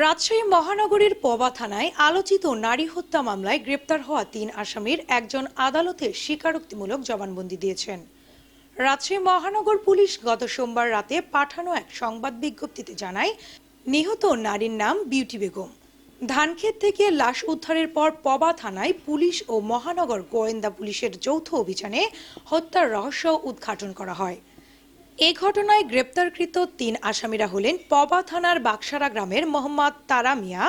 রাজশাহী মহানগরীর পবা থানায় আলোচিত নারী হত্যা মামলায় গ্রেপ্তার হওয়া তিন আসামির একজন আদালতে স্বীকারোক্তিমূলক জবানবন্দি দিয়েছেন। রাজশাহী মহানগর পুলিশ গত সোমবার রাতে পাঠানো এক সংবাদ বিজ্ঞপ্তিতে জানায়, নিহত নারীর নাম বিউটি বেগম। ধানক্ষেত থেকে লাশ উদ্ধারের পর পবা থানায় পুলিশ ও মহানগর গোয়েন্দা পুলিশের যৌথ অভিযানে হত্যার রহস্য উদ্ঘাটন করা হয়। এ ঘটনায় গ্রেপ্তারকৃত তিন আসামিরা হলেন পবা থানার বাক্সারা গ্রামের মোহাম্মদ তারা মিয়া,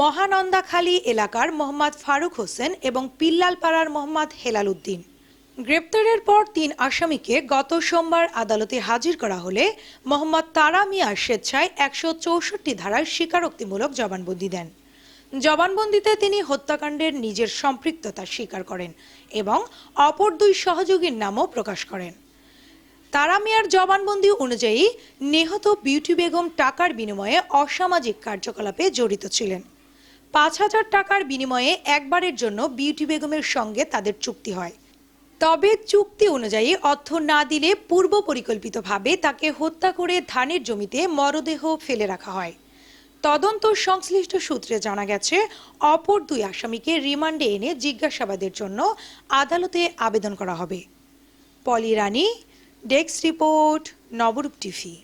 মহানন্দাখালী এলাকার মোহাম্মদ ফারুক হোসেন এবং পিল্লালপাড়ার মোহাম্মদ হেলাল উদ্দিন। গ্রেপ্তারের পর তিন আসামিকে গত সোমবার আদালতে হাজির করা হলে মোহাম্মদ তারা মিয়া স্বেচ্ছায় একশো চৌষট্টি ধারায় স্বীকারোক্তিমূলক জবানবন্দি দেন। জবানবন্দিতে তিনি হত্যাকাণ্ডের নিজের সম্পৃক্ততা স্বীকার করেন এবং অপর দুই সহযোগীর নামও প্রকাশ করেন। তারা মিয়ার জবানবন্দি অনুযায়ী নিহত বিউটি বেগম টাকার বিনিময়ে অসামাজিক কার্যকলাপে জড়িত ছিলেন। পাঁচ হাজার টাকার বিনিময়ে একবারের জন্য বিউটি বেগমের সঙ্গে তাদের চুক্তি হয়। তবে চুক্তি অনুযায়ী অর্থ না দিলে পূর্ব পরিকল্পিতভাবে তাকে হত্যা করে ধানের জমিতে মরদেহ ফেলে রাখা হয়। তদন্ত সংশ্লিষ্ট সূত্রে জানা গেছে, অপর দুই আসামিকে রিমান্ডে এনে জিজ্ঞাসাবাদের জন্য আদালতে আবেদন করা হবে। Poli Rani desk report Nabarup TV.